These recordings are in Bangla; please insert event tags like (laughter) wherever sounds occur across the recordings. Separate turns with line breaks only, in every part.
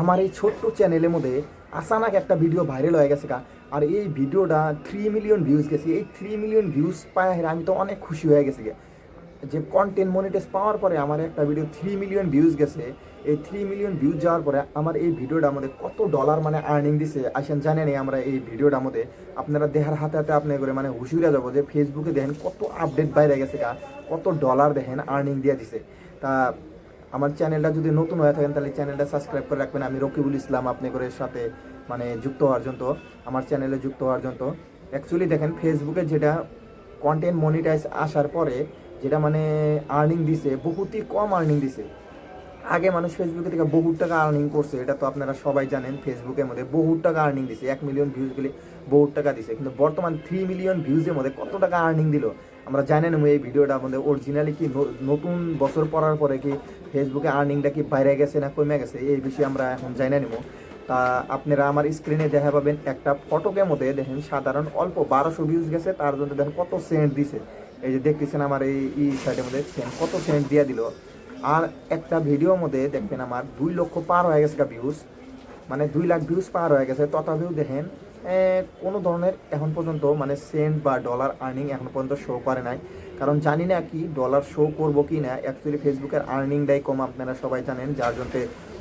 আমার এই ছোট্ট চ্যানেলের মধ্যে আসানাক একটা ভিডিও ভাইরাল হয়ে গেছে গা। আর এই ভিডিওটা থ্রি মিলিয়ন ভিউজ গেছে। এই থ্রি মিলিয়ন ভিউজ পায় আমি তো অনেক খুশি হয়ে গেছি যে কন্টেন্ট মনিটাইজ পাওয়ার পরে আমার একটা ভিডিও থ্রি মিলিয়ন ভিউজ গেছে। এই থ্রি মিলিয়ন ভিউজ যাওয়ার পরে আমার এই ভিডিওটার মধ্যে কত ডলার মানে আর্নিং দিছে আসেন জানেন আমরা এই ভিডিওটা মধ্যে আপনারা দেহার হাতে হাতে আপনি করে মানে হুশুরা যাব যে ফেসবুকে দেখেন কত আপডেট বাইরে গেছে গা। কত ডলার দেখেন আর্নিং দিয়ে দিছে। তা আমার চ্যানেলটা যদি নতুন হয়ে থাকেন, তাহলে চ্যানেলটা সাবস্ক্রাইব করে রাখবেন। আমি রকিবুল ইসলাম আপনি করে সাথে মানে যুক্ত হওয়ার জন্য, আমার চ্যানেলে যুক্ত হওয়ার জন্য। অ্যাকচুয়ালি দেখেন ফেসবুকে যেটা কন্টেন্ট মনিটাইজ আসার পরে, যেটা মানে আর্নিং দিছে, বহুতই কম আর্নিং দিছে। আগে মানুষ ফেসবুকে থেকে বহুত টাকা আর্নিং করছে, এটা তো আপনারা সবাই জানেন ফেসবুকের মধ্যে বহুত টাকা আর্নিং দিছে, এক মিলিয়ন ভিউজ গেলে বহুত টাকা দিছে, কিন্তু বর্তমান থ্রি মিলিয়ন ভিউজের মধ্যে কত টাকা আর্নিং দিল? আমরা জানি জানেন এই ভিডিওটা আমাদের অরিজিনালি কি নতুন বছর পড়ার পরে কি ফেসবুকে আর্নিংটা কি বাইরে গেছে না কমে গেছে, এই বিষয়ে আমরা এখন জানা নিব। তা আপনারা আমার স্ক্রিনে দেখা পাবেন একটা ফটোকের মধ্যে দেখেন, সাধারণ অল্প বারোশো ভিউজ গেছে, তার জন্য দেখেন কত সেন্ট দিছে। এই যে দেখতেছেন আমার এই ই সাইডের মধ্যে সেন্ট কত সেন্ট দিয়ে দিল। আর একটা ভিডিওর মধ্যে দেখবেন আমার দুই লক্ষ পার হয়ে গেছে ভিউজ মানে দুই লাখ ভিউজ পার হয়ে গেছে। তথাপিও দেখেন কোনো ধরনের এখন পর্যন্ত মানে সেন্ট বা ডলার আর্নিং এখন পর্যন্ত শো করে নাই। কারণ জানি না কি ডলার শো করব কি না। অ্যাকচুয়ালি ফেসবুকের আর্নিংটাই কম, আপনারা সবাই জানেন, যার জন্য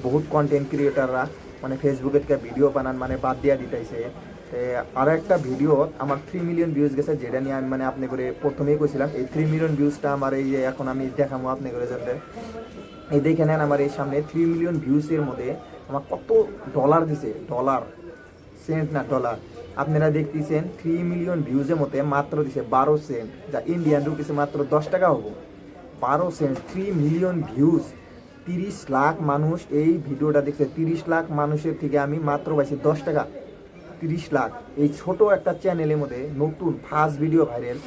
বহুত কন্টেন্ট ক্রিয়েটাররা মানে ফেসবুকে ভিডিও বানান মানে বাদ দিয়া দিতেছে। আরও একটা ভিডিও আমার থ্রি মিলিয়ন ভিউজ গেছে, যেটা নিয়ে আমি মানে আপনি করে প্রথমেই কইছিলাম। এই থ্রি মিলিয়ন ভিউজটা আমার এই যে এখন আমি দেখাবো আপনি করে যাতে। এই দেখে নেন আমার এই সামনে থ্রি মিলিয়ন ভিউজের মধ্যে আমার কত ডলার দিছে ডলার সেন্ট না ডলার আপনারা দেখতেছেন থ্রি মিলিয়ন ভিউজের মধ্যে মাত্র দিছে বারো সেন্ট যা ইন্ডিয়ান রুপিসে মাত্র দশ টাকা হব। বারো সেন্ট থ্রি মিলিয়ন ভিউজ তিরিশ লাখ মানুষ এই ভিডিওটা দেখছে। তিরিশ লাখ মানুষের থেকে আমি মাত্র পাইছি দশ টাকা। তিরিশ লাখ। এই ছোট একটা চ্যানেলের মধ্যে নতুন ফার্স্ট ভিডিও ভাইরাল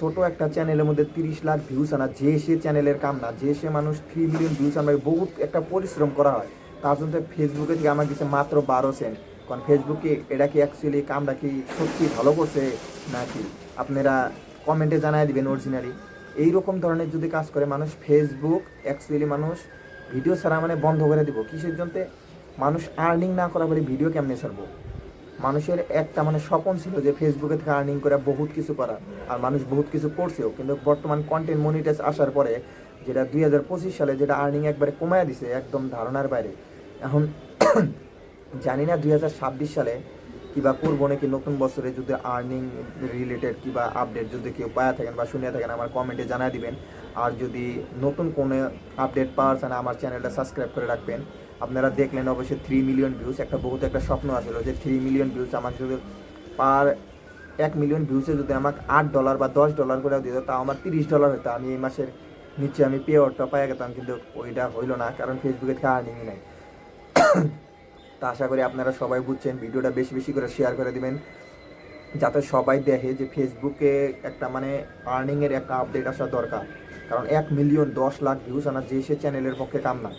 ছোট একটা চ্যানেলের মধ্যে তিরিশ লাখ ভিউজ আনা, যে সে চ্যানেলের কাম না, যে সে মানুষ থ্রি মিলিয়ন ভিউজ আনবে, বহুত একটা পরিশ্রম করা হয়। তার জন্য ফেসবুকে থেকে আমার দিচ্ছে মাত্র বারো সেন্ট কারণ ফেসবুকে এটা কি অ্যাকচুয়ালি কামটা কি সত্যি ভালো করছে নাকি? আপনারা কমেন্টে জানাই দিবেন অরিজিনালি এইরকম ধরনের যদি কাজ করে মানুষ ফেসবুক অ্যাকচুয়ালি মানুষ ভিডিও ছাড়া মানে বন্ধ করে দিব। কিসের জন্য? মানুষ আর্নিং না করা বলে ভিডিও কেমনে ছাড়বো? মানুষের একটা মানে স্বপ্ন ছিল যে ফেসবুকে থেকে আর্নিং করে বহুত কিছু করা আর মানুষ বহুত কিছু করছেও, কিন্তু বর্তমান কন্টেন্ট মনিটাইজ আসার পরে যেটা দুই হাজার পঁচিশ সালে যেটা আর্নিং একবারে কমায় দিছে একদম ধারণার বাইরে, এখন (clears throat) জানি না দুই হাজার ছাব্বিশ সালে কিবা করব নাকি নতুন বছরে যদি আর্নিং রিলেটেড কিবা আপডেট যদি কেউ পাওয়া থাকেন বা শুনে থাকেন আমার কমেন্টে জানাই দিবেন। আর যদি নতুন কোনো আপডেট পাওয়ার চান আমার চ্যানেলটা সাবস্ক্রাইব করে রাখবেন। আপনারা দেখলেন অবশ্যই থ্রি মিলিয়ন ভিউজ একটা বহুত একটা স্বপ্ন আসলো যে থ্রি মিলিয়ন ভিউজ আমাকে যদি পার এক মিলিয়ন ভিউসে যদি আমাকে আট ডলার বা দশ ডলার করে দিত, তাও আমার তিরিশ ডলার হতো আমি এই মাসের নিচে আমি পে আউটটা পাই গেতাম, কিন্তু ওইটা হইল না, কারণ ফেসবুকে থেকে আর্নিংই নাই। (coughs) তা আশা করি আপনারা সবাই বুঝছেন, ভিডিওটা বেশি বেশি করে শেয়ার করে দিবেন। যাতে সবাই দেখে যে ফেসবুকে একটা মানে আর্নিংয়ের একটা আপডেট আসা দরকার। কারণ এক মিলিয়ন দশ লাখ ভিউজ আনা যে সে চ্যানেলের পক্ষে কাম না।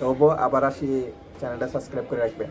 তবুও আবার আসি চ্যানেলটা সাবস্ক্রাইব করে রাখবেন।